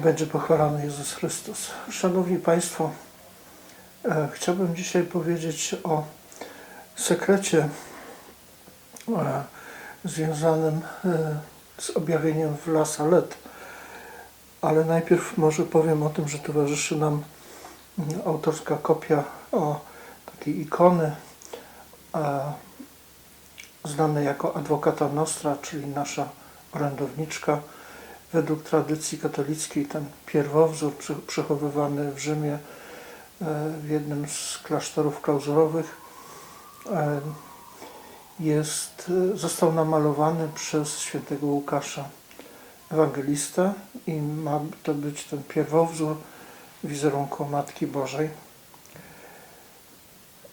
Niech będzie pochwalony Jezus Chrystus. Szanowni Państwo, e, chciałbym dzisiaj powiedzieć o sekrecie e, związanym e, z objawieniem w La Salette. Ale najpierw może powiem o tym, że towarzyszy nam mm, autorska kopia o takiej ikony znanej jako Advocata Nostra, czyli nasza orędowniczka. Według tradycji katolickiej ten pierwowzór przechowywany w Rzymie e, w jednym z klasztorów klauzurowych e, jest, e, został namalowany przez świętego Łukasza Ewangelistę i ma to być ten pierwowzór wizerunku Matki Bożej.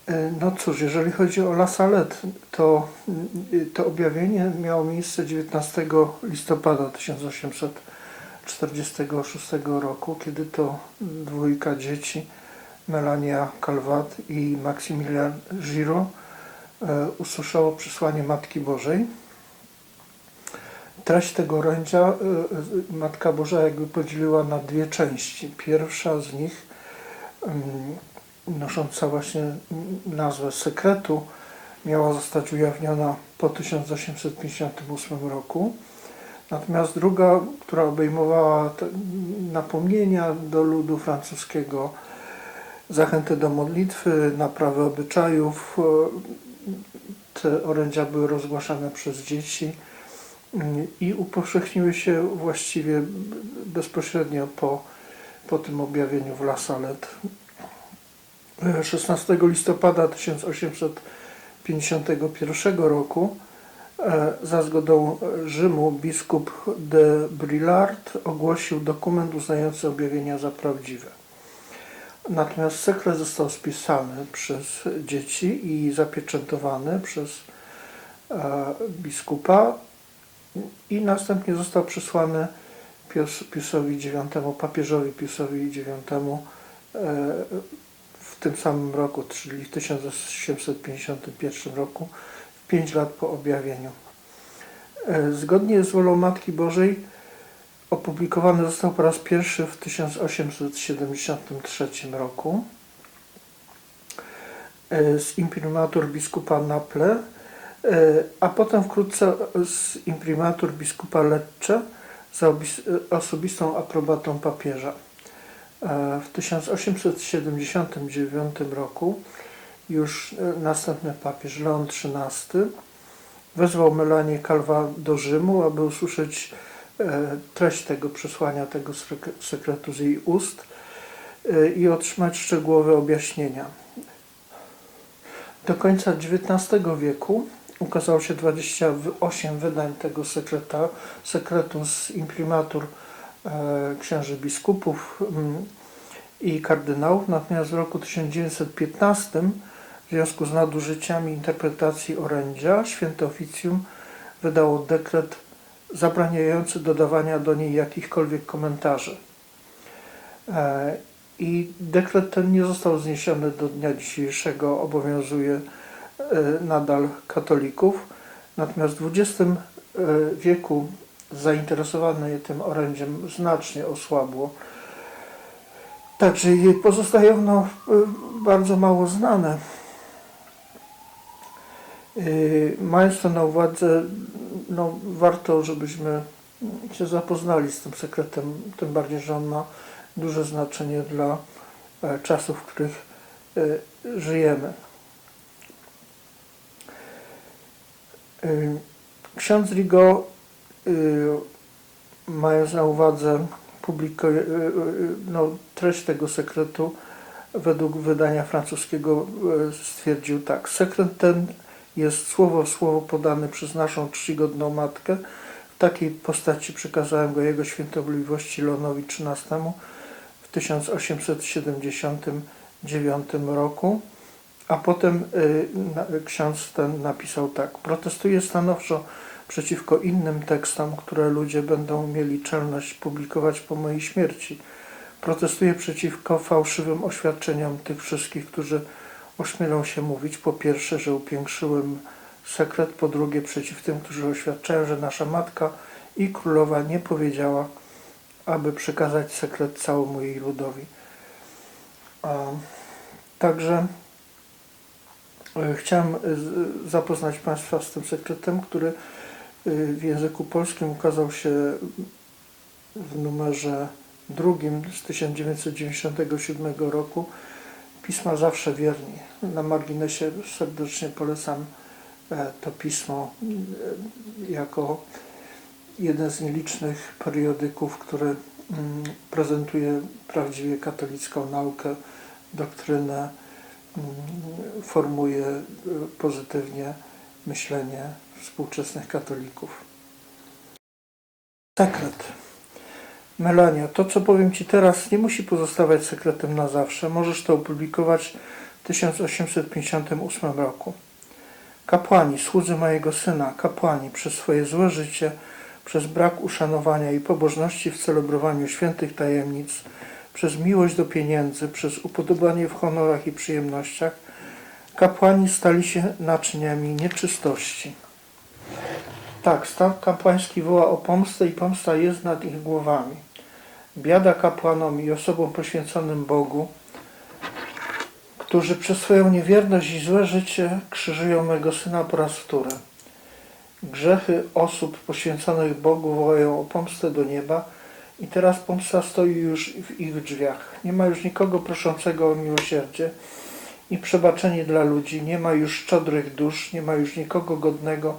E, No cóż, jeżeli chodzi o La Salette, to y, to objawienie miało miejsce 19 listopada 1846 roku, kiedy to dwójka dzieci, Melania Calvat i Maximilian Giraud, e, usłyszało przesłanie Matki Bożej. Treść tego orędzia e, Matka Boża jakby podzieliła na dwie części. Pierwsza z nich mm, nosząca właśnie nazwę sekretu, miała zostać ujawniona po 1858 roku. Natomiast druga, która obejmowała napomnienia do ludu francuskiego, zachęty do modlitwy, naprawy obyczajów, te orędzia były rozgłaszane przez dzieci mm, i upowszechniły się właściwie bezpośrednio po, po tym objawieniu w La Salette. 16 listopada 1851 roku e, za zgodą Rzymu biskup de Brillard ogłosił dokument uznający objawienia za prawdziwe. Natomiast sekret został spisany przez dzieci i zapieczętowany przez e, biskupa i następnie został przysłany Pius, Piusowi IX, papieżowi Piusowi IX w tym samym roku, czyli w 1851 roku, w 5 lat po objawieniu. E, Zgodnie z wolą Matki Bożej opublikowany został po raz pierwszy w 1873 roku e, z imprimatur biskupa Naple, e, a potem wkrótce z imprimatur biskupa Lecce za obis- osobistą aprobatą papieża. E, W 1879 roku już e, następny papież Leon XIII wezwał Melanię Kalwa do Rzymu, aby usłyszeć e, treść tego przesłania, tego sek- sekretu z jej ust i otrzymać szczegółowe objaśnienia. Do końca XIX wieku ukazało się 28 wydań tego sekreta, sekretu z imprimatur księży biskupów mm, i kardynałów, natomiast w roku 1915 w związku z nadużyciami interpretacji orędzia święte oficjum wydało dekret zabraniający dodawania do niej jakichkolwiek komentarzy. E, I dekret ten nie został zniesiony do dnia dzisiejszego, obowiązuje e, nadal katolików. Natomiast w XX e, wieku zainteresowanie tym orędziem znacznie osłabło. Także pozostaje ono e, bardzo mało znane. E, Mając to na uwadze, no, warto, żebyśmy się zapoznali z tym sekretem, tym bardziej, że on ma duże znaczenie dla e, czasów, w których e, żyjemy. E, Ksiądz Rigo, mając na uwadze publikuje, no, treść tego sekretu, według wydania francuskiego stwierdził tak. Sekret ten jest słowo w słowo podany przez naszą czcigodną matkę. W takiej postaci przekazałem go jego świętobliwości Leonowi XIII w 1879 roku. A potem y, ksiądz ten napisał tak. Protestuję stanowczo przeciwko innym tekstom, które ludzie będą mieli czelność publikować po mojej śmierci. Protestuję przeciwko fałszywym oświadczeniom tych wszystkich, którzy ośmielą się mówić po pierwsze, że upiększyłem sekret, po drugie przeciw tym, którzy oświadczają, że nasza matka i królowa nie powiedziała aby przekazać sekret całemu jej ludowi. Także e, chciałem e, zapoznać Państwa z tym sekretem, który w języku polskim ukazał się w numerze drugim z 1997 roku pisma Zawsze Wierni. Na marginesie serdecznie polecam e, to pismo e, jako jeden z nielicznych periodyków, który mm, prezentuje prawdziwie katolicką naukę, doktrynę, mm, formuje e, pozytywnie myślenie współczesnych katolików. Sekret. Melania, to co powiem Ci teraz nie musi pozostawać sekretem na zawsze. Możesz to opublikować w 1858 roku. Kapłani, słudzy mojego syna, kapłani przez swoje złe życie, przez brak uszanowania i pobożności w celebrowaniu świętych tajemnic, przez miłość do pieniędzy, przez upodobanie w honorach i przyjemnościach, kapłani stali się naczyniami nieczystości. Tak, stan kapłański woła o pomstę i pomsta jest nad ich głowami. Biada kapłanom i osobom poświęconym Bogu, którzy przez swoją niewierność i złe życie krzyżują mego syna po raz wtóry. Grzechy osób poświęconych Bogu wołają o pomstę do nieba i teraz pomsta stoi już w ich drzwiach. Nie ma już nikogo proszącego o miłosierdzie i przebaczenie dla ludzi, nie ma już szczodrych dusz, nie ma już nikogo godnego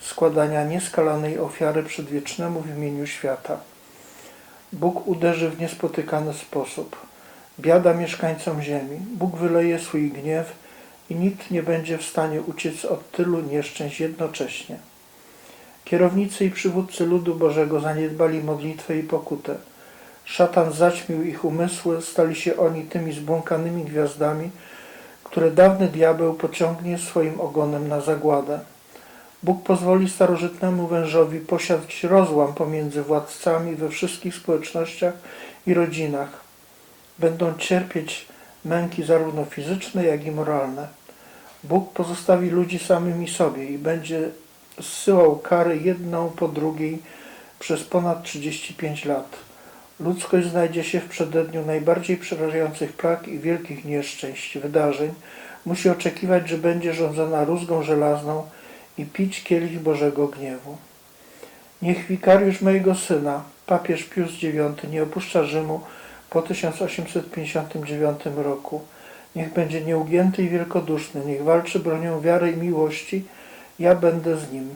składania nieskalanej ofiary przedwiecznemu w imieniu świata. Bóg uderzy w niespotykany sposób. Biada mieszkańcom ziemi. Bóg wyleje swój gniew i nikt nie będzie w stanie uciec od tylu nieszczęść jednocześnie. Kierownicy i przywódcy ludu Bożego zaniedbali modlitwę i pokutę. Szatan zaćmił ich umysły, stali się oni tymi zbłąkanymi gwiazdami, które dawny diabeł pociągnie swoim ogonem na zagładę. Bóg pozwoli starożytnemu wężowi posiać rozłam pomiędzy władcami we wszystkich społecznościach i rodzinach. Będą cierpieć męki zarówno fizyczne, jak i moralne. Bóg pozostawi ludzi samymi sobie i będzie zsyłał kary jedną po drugiej przez ponad 35 lat. Ludzkość znajdzie się w przededniu najbardziej przerażających plag i wielkich nieszczęść, wydarzeń. Musi oczekiwać, że będzie rządzona rózgą żelazną i pić kielich Bożego gniewu. Niech wikariusz mojego syna, papież Pius IX, nie opuszcza Rzymu po 1859 roku. Niech będzie nieugięty i wielkoduszny, niech walczy bronią wiary i miłości, ja będę z nim.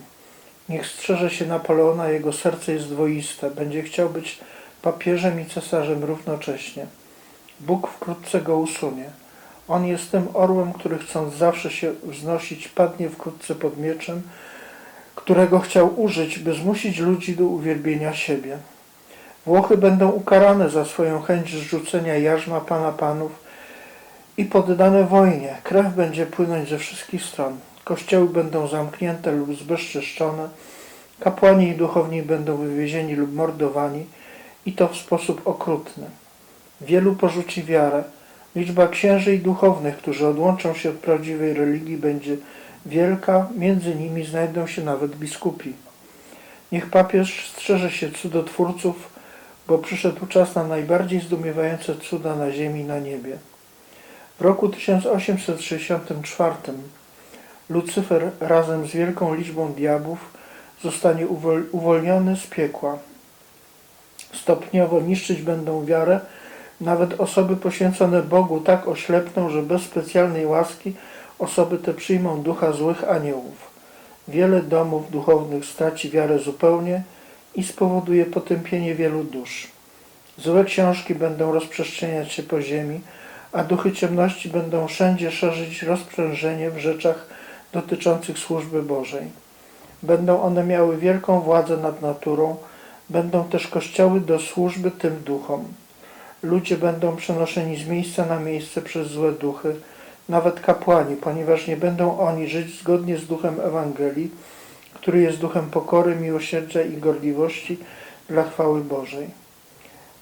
Niech strzeże się Napoleona, jego serce jest dwoiste, będzie chciał być papieżem i cesarzem równocześnie. Bóg wkrótce go usunie. On jest tym orłem, który chcąc zawsze się wznosić, padnie wkrótce pod mieczem, którego chciał użyć, by zmusić ludzi do uwielbienia siebie. Włochy będą ukarane za swoją chęć zrzucenia jarzma Pana Panów i poddane wojnie. Krew będzie płynąć ze wszystkich stron. Kościoły będą zamknięte lub zbezczeszczone. Kapłani i duchowni będą wywiezieni lub mordowani i to w sposób okrutny. Wielu porzuci wiarę. Liczba księży i duchownych, którzy odłączą się od prawdziwej religii, będzie wielka, między nimi znajdą się nawet biskupi. Niech papież strzeże się cudotwórców, bo przyszedł czas na najbardziej zdumiewające cuda na ziemi i na niebie. W roku 1864 Lucyfer razem z wielką liczbą diabłów zostanie uwol- uwolniony z piekła. Stopniowo niszczyć będą wiarę, nawet osoby poświęcone Bogu tak oślepną, że bez specjalnej łaski osoby te przyjmą ducha złych aniołów. Wiele domów duchownych straci wiarę zupełnie i spowoduje potępienie wielu dusz. Złe książki będą rozprzestrzeniać się po ziemi, a duchy ciemności będą wszędzie szerzyć rozprężenie w rzeczach dotyczących służby Bożej. Będą one miały wielką władzę nad naturą, będą też kościoły do służby tym duchom. Ludzie będą przenoszeni z miejsca na miejsce przez złe duchy, nawet kapłani, ponieważ nie będą oni żyć zgodnie z duchem Ewangelii, który jest duchem pokory, miłosierdzia i gorliwości dla chwały Bożej.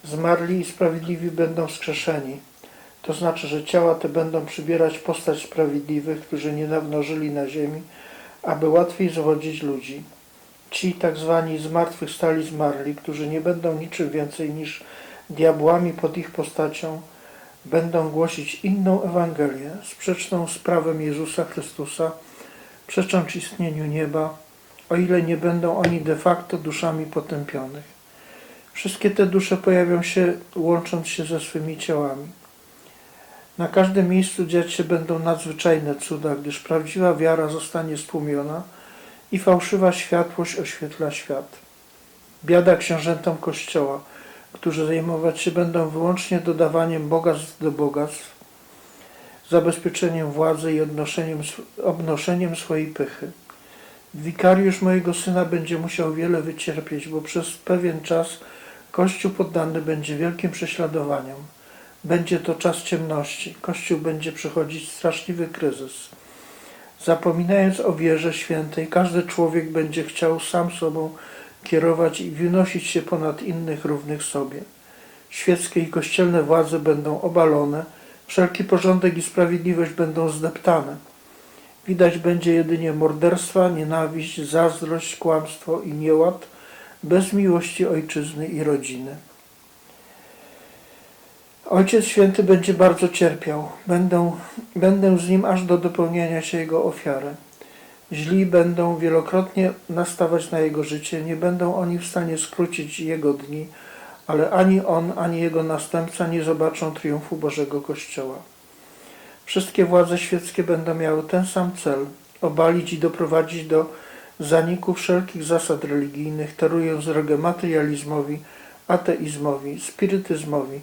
Zmarli i sprawiedliwi będą wskrzeszeni. To znaczy, że ciała te będą przybierać postać sprawiedliwych, którzy niedawno żyli na ziemi, aby łatwiej zwodzić ludzi. Ci tak zwani zmartwychwstali zmarli, którzy nie będą niczym więcej niż diabłami pod ich postacią, będą głosić inną Ewangelię, sprzeczną z prawem Jezusa Chrystusa, przecząc istnieniu nieba, o ile nie będą oni de facto duszami potępionych. Wszystkie te dusze pojawią się łącząc się ze swymi ciałami. Na każdym miejscu dziać się będą nadzwyczajne cuda, gdyż prawdziwa wiara zostanie stłumiona i fałszywa światłość oświetla świat. Biada książętom Kościoła, którzy zajmować się będą wyłącznie dodawaniem bogactw do bogactw, zabezpieczeniem władzy i odnoszeniem, obnoszeniem swojej pychy. Wikariusz mojego syna będzie musiał wiele wycierpieć, bo przez pewien czas Kościół poddany będzie wielkim prześladowaniom. Będzie to czas ciemności. Kościół będzie przechodzić straszliwy kryzys. Zapominając o wierze świętej, każdy człowiek będzie chciał sam sobą kierować i wynosić się ponad innych równych sobie. Świeckie i kościelne władze będą obalone, wszelki porządek i sprawiedliwość będą zdeptane. Widać będzie jedynie morderstwa, nienawiść, zazdrość, kłamstwo i nieład, bez miłości ojczyzny i rodziny. Ojciec Święty będzie bardzo cierpiał. Będę, będę z nim aż do dopełnienia się jego ofiary. Źli będą wielokrotnie nastawać na jego życie, nie będą oni w stanie skrócić jego dni, ale ani on, ani jego następca nie zobaczą triumfu Bożego Kościoła. Wszystkie władze świeckie będą miały ten sam cel obalić i doprowadzić do zaniku wszelkich zasad religijnych, torując drogę materializmowi, ateizmowi, spirytyzmowi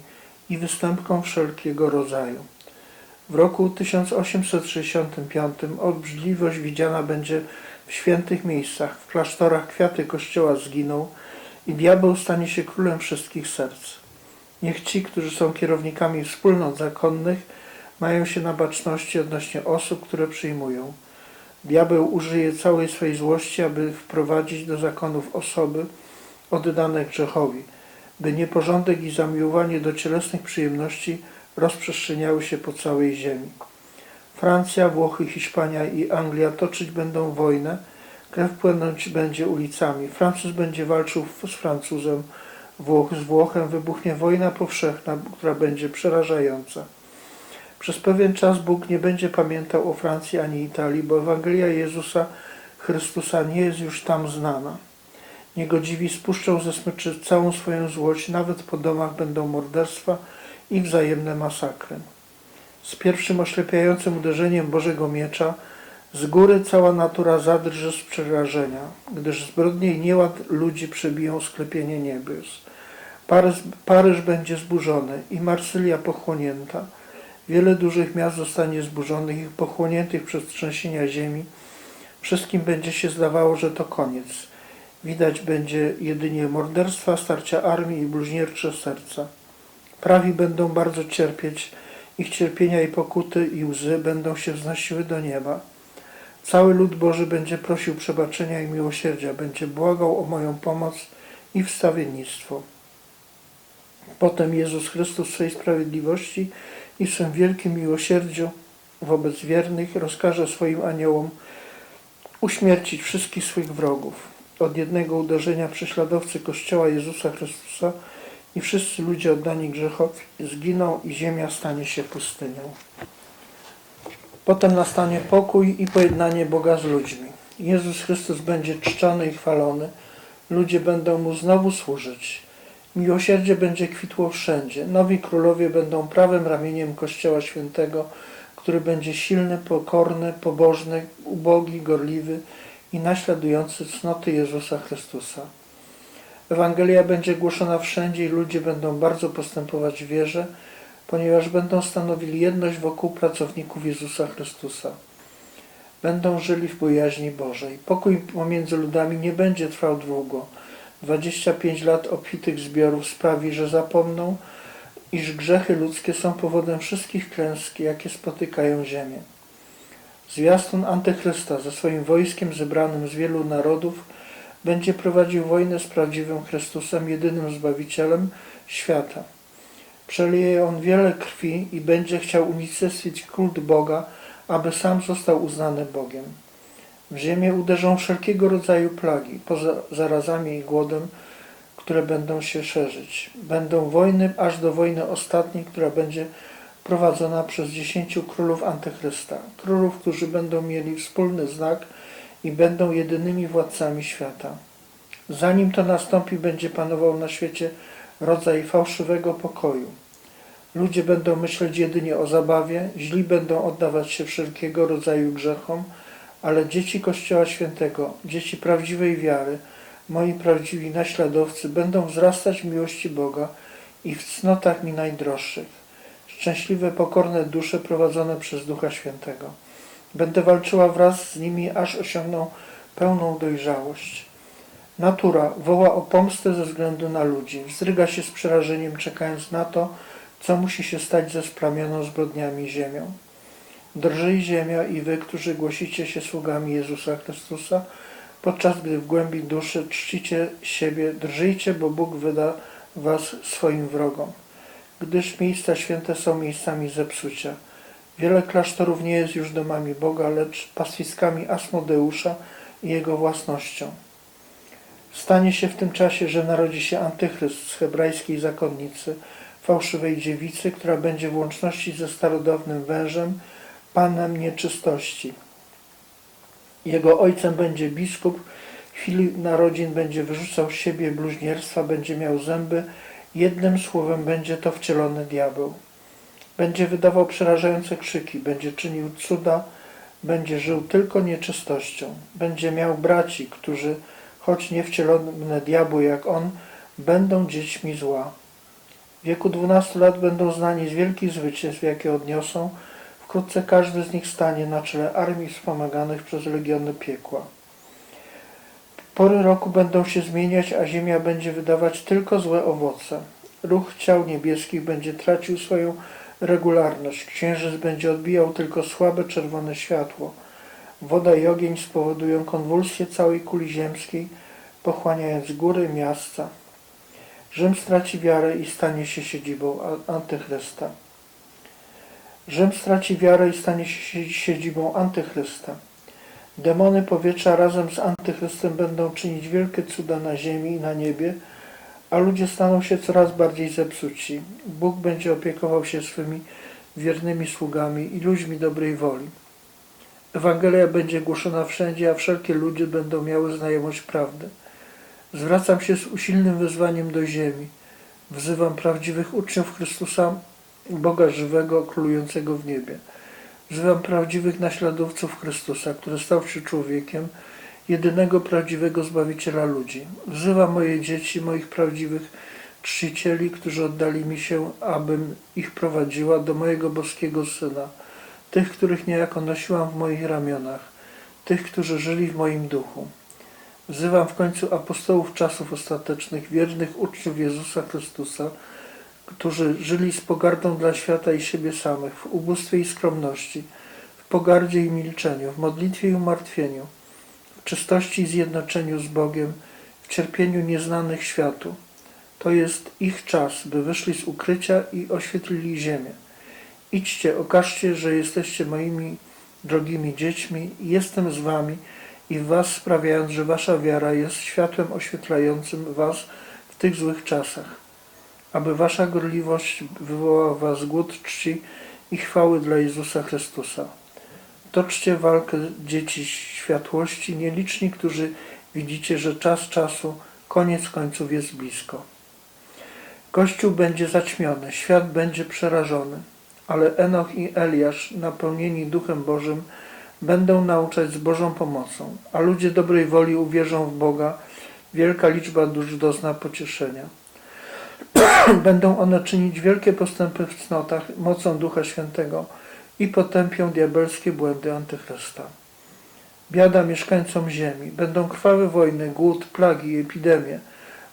i występkom wszelkiego rodzaju. W roku 1865 obrzydliwość widziana będzie w świętych miejscach, w klasztorach kwiaty kościoła zginą i diabeł stanie się królem wszystkich serc. Niech ci, którzy są kierownikami wspólnot zakonnych, mają się na baczności odnośnie osób, które przyjmują. Diabeł użyje całej swej złości, aby wprowadzić do zakonów osoby oddane grzechowi, by nieporządek i zamiłowanie do cielesnych przyjemności rozprzestrzeniały się po całej ziemi. Francja, Włochy, Hiszpania i Anglia toczyć będą wojnę, krew płynąć będzie ulicami. Francuz będzie walczył z Francuzem, Włoch z Włochem, wybuchnie wojna powszechna, która będzie przerażająca. Przez pewien czas Bóg nie będzie pamiętał o Francji ani Italii, bo Ewangelia Jezusa Chrystusa nie jest już tam znana. Niegodziwi spuszczą ze smyczy całą swoją złość, nawet po domach będą morderstwa i wzajemne masakry. Z pierwszym oślepiającym uderzeniem Bożego miecza z góry cała natura zadrży z przerażenia, gdyż zbrodnie i nieład ludzi przebiją sklepienie niebios. Paryż, Paryż będzie zburzony i Marsylia pochłonięta. Wiele dużych miast zostanie zburzonych i pochłoniętych przez trzęsienia ziemi. Wszystkim będzie się zdawało, że to koniec. Widać będzie jedynie morderstwa, starcia armii i bluźniercze serca. Prawi będą bardzo cierpieć, ich cierpienia i pokuty i łzy będą się wznosiły do nieba. Cały lud Boży będzie prosił przebaczenia i miłosierdzia, będzie błagał o moją pomoc i wstawiennictwo. Potem Jezus Chrystus w swej sprawiedliwości i w swym wielkim miłosierdziu wobec wiernych rozkaże swoim aniołom uśmiercić wszystkich swych wrogów. Od jednego uderzenia prześladowcy Kościoła Jezusa Chrystusa i wszyscy ludzie oddani grzechowi zginą i ziemia stanie się pustynią. Potem nastanie pokój i pojednanie Boga z ludźmi. Jezus Chrystus będzie czczony i chwalony. Ludzie będą Mu znowu służyć. Miłosierdzie będzie kwitło wszędzie. Nowi królowie będą prawym ramieniem Kościoła Świętego, który będzie silny, pokorny, pobożny, ubogi, gorliwy i naśladujący cnoty Jezusa Chrystusa. Ewangelia będzie głoszona wszędzie i ludzie będą bardzo postępować w wierze, ponieważ będą stanowili jedność wokół pracowników Jezusa Chrystusa. Będą żyli w bojaźni Bożej. Pokój pomiędzy ludami nie będzie trwał długo. 25 lat obfitych zbiorów sprawi, że zapomną, iż grzechy ludzkie są powodem wszystkich klęsk, jakie spotykają ziemię. Zwiastun Antychrysta ze swoim wojskiem zebranym z wielu narodów będzie prowadził wojnę z prawdziwym Chrystusem, jedynym Zbawicielem świata. Przelieje on wiele krwi i będzie chciał unicestwić kult Boga, aby sam został uznany Bogiem. W ziemię uderzą wszelkiego rodzaju plagi, poza zarazami i głodem, które będą się szerzyć. Będą wojny, aż do wojny ostatniej, która będzie prowadzona przez dziesięciu królów Antychrysta. Królów, którzy będą mieli wspólny znak i będą jedynymi władcami świata. Zanim to nastąpi, będzie panował na świecie rodzaj fałszywego pokoju. Ludzie będą myśleć jedynie o zabawie, źli będą oddawać się wszelkiego rodzaju grzechom, ale dzieci Kościoła Świętego, dzieci prawdziwej wiary, moi prawdziwi naśladowcy będą wzrastać w miłości Boga i w cnotach mi najdroższych. Szczęśliwe, pokorne dusze prowadzone przez Ducha Świętego. Będę walczyła wraz z nimi, aż osiągną pełną dojrzałość. Natura woła o pomstę ze względu na ludzi. Wzdryga się z przerażeniem, czekając na to, co musi się stać ze splamioną zbrodniami ziemią. Drżyj ziemia i wy, którzy głosicie się sługami Jezusa Chrystusa, podczas gdy w głębi duszy czcicie siebie, drżyjcie, bo Bóg wyda was swoim wrogom. Gdyż miejsca święte są miejscami zepsucia. Wiele klasztorów nie jest już domami Boga, lecz pastwiskami Asmodeusza i jego własnością. Stanie się w tym czasie, że narodzi się antychryst z hebrajskiej zakonnicy, fałszywej dziewicy, która będzie w łączności ze starodawnym wężem, panem nieczystości. Jego ojcem będzie biskup, w chwili narodzin będzie wyrzucał z siebie bluźnierstwa, będzie miał zęby, jednym słowem będzie to wcielony diabeł. Będzie wydawał przerażające krzyki, będzie czynił cuda, będzie żył tylko nieczystością. Będzie miał braci, którzy, choć nie wcielone diabły jak on, będą dziećmi zła. W wieku 12 lat będą znani z wielkich zwycięstw, jakie odniosą. Wkrótce każdy z nich stanie na czele armii wspomaganych przez legiony piekła. Pory roku będą się zmieniać, a ziemia będzie wydawać tylko złe owoce. Ruch ciał niebieskich będzie tracił swoją regularność. Księżyc będzie odbijał tylko słabe czerwone światło. Woda i ogień spowodują konwulsję całej kuli ziemskiej, pochłaniając góry miasta. Rzym straci wiarę i stanie się siedzibą Antychrysta. Rzym straci wiarę i stanie się siedzibą Antychrysta. Demony powietrza razem z Antychrystem będą czynić wielkie cuda na ziemi i na niebie, a ludzie staną się coraz bardziej zepsuci. Bóg będzie opiekował się swymi wiernymi sługami i ludźmi dobrej woli. Ewangelia będzie głoszona wszędzie, a wszelkie ludzie będą miały znajomość prawdy. Zwracam się z usilnym wezwaniem do ziemi. Wzywam prawdziwych uczniów Chrystusa, Boga żywego, królującego w niebie. Wzywam prawdziwych naśladowców Chrystusa, który stał się człowiekiem, jedynego prawdziwego Zbawiciela ludzi. Wzywam moje dzieci, moich prawdziwych czcicieli, którzy oddali mi się, abym ich prowadziła do mojego boskiego Syna, tych, których niejako nosiłam w moich ramionach, tych, którzy żyli w moim duchu. Wzywam w końcu apostołów czasów ostatecznych, wiernych uczniów Jezusa Chrystusa, którzy żyli z pogardą dla świata i siebie samych, w ubóstwie i skromności, w pogardzie i milczeniu, w modlitwie i umartwieniu, czystości i zjednoczeniu z Bogiem, w cierpieniu nieznanych światu. To jest ich czas, by wyszli z ukrycia i oświetlili ziemię. Idźcie, okażcie, że jesteście moimi drogimi dziećmi i jestem z wami i w was sprawiając, że wasza wiara jest światłem oświetlającym was w tych złych czasach aby wasza gorliwość wywołała was głód czci i chwały dla Jezusa Chrystusa. Toczcie walkę dzieci światłości, nieliczni, którzy widzicie, że czas czasu, koniec końców jest blisko. Kościół będzie zaćmiony, świat będzie przerażony, ale Enoch i Eliasz, napełnieni Duchem Bożym, będą nauczać z Bożą pomocą, a ludzie dobrej woli uwierzą w Boga, wielka liczba dusz dozna pocieszenia. Będą one czynić wielkie postępy w cnotach mocą Ducha Świętego i potępią diabelskie błędy Antychrysta. Biada mieszkańcom ziemi. Będą krwawe wojny, głód, plagi, epidemie.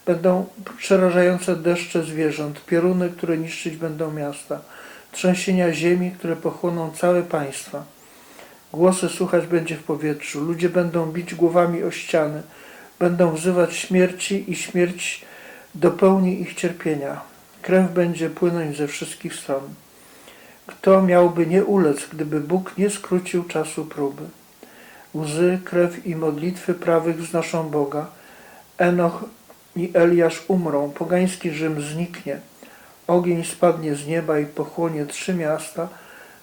Będą przerażające deszcze zwierząt, pioruny, które niszczyć będą miasta, trzęsienia ziemi, które pochłoną całe państwa. Głosy słuchać będzie w powietrzu. Ludzie będą bić głowami o ściany. Będą wzywać śmierci i śmierć dopełni ich cierpienia. Krew będzie płynąć ze wszystkich stron. Kto miałby nie ulec, gdyby Bóg nie skrócił czasu próby? Łzy, krew i modlitwy prawych wznoszą Boga. Enoch i Eliasz umrą, pogański Rzym zniknie. Ogień spadnie z nieba i pochłonie trzy miasta.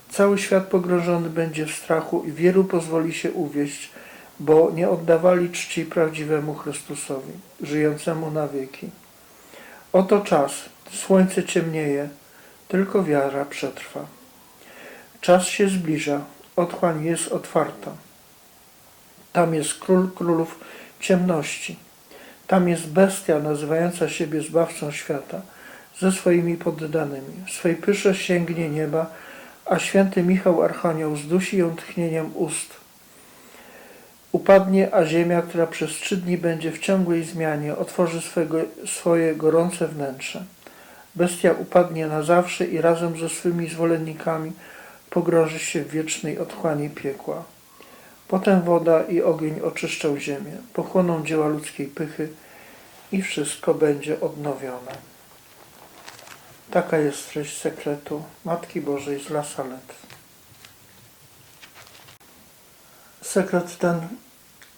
Cały świat pogrążony będzie w strachu i wielu pozwoli się uwieść, bo nie oddawali czci prawdziwemu Chrystusowi, żyjącemu na wieki. Oto czas, słońce ciemnieje, tylko wiara przetrwa. Czas się zbliża, otchłań jest otwarta. Tam jest król królów ciemności. Tam jest bestia nazywająca siebie zbawcą świata ze swoimi poddanymi. W swej pysze sięgnie nieba, a święty Michał Archanioł zdusi ją tchnieniem ust. Upadnie, a ziemia, która przez trzy dni będzie w ciągłej zmianie, otworzy swego, swoje gorące wnętrze. Bestia upadnie na zawsze i razem ze swymi zwolennikami pogrąży się w wiecznej otchłani piekła. Potem woda i ogień oczyszczą ziemię, pochłoną dzieła ludzkiej pychy i wszystko będzie odnowione. Taka jest treść sekretu Matki Bożej z La Salette. Sekret ten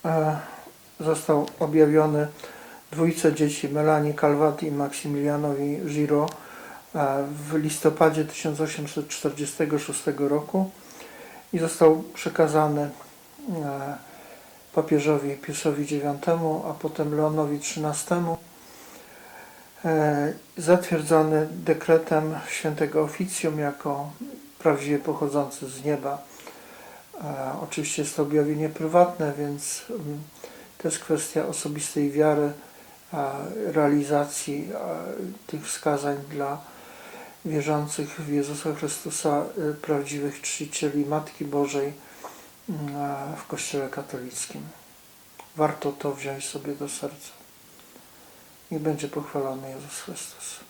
e, został objawiony dwójce dzieci Melanie Calvati i Maksymilianowi Giro w listopadzie 1846 roku i został przekazany e, papieżowi Piusowi IX, a potem Leonowi XIII, e, zatwierdzony dekretem świętego oficjum jako prawdziwie pochodzący z nieba. E, Oczywiście jest to objawienie prywatne, więc mm, to jest kwestia osobistej wiary, realizacji tych wskazań dla wierzących w Jezusa Chrystusa, y, prawdziwych czcicieli Matki Bożej mm, w Kościele katolickim. Warto to wziąć sobie do serca. I będzie pochwalony Jezus Chrystus.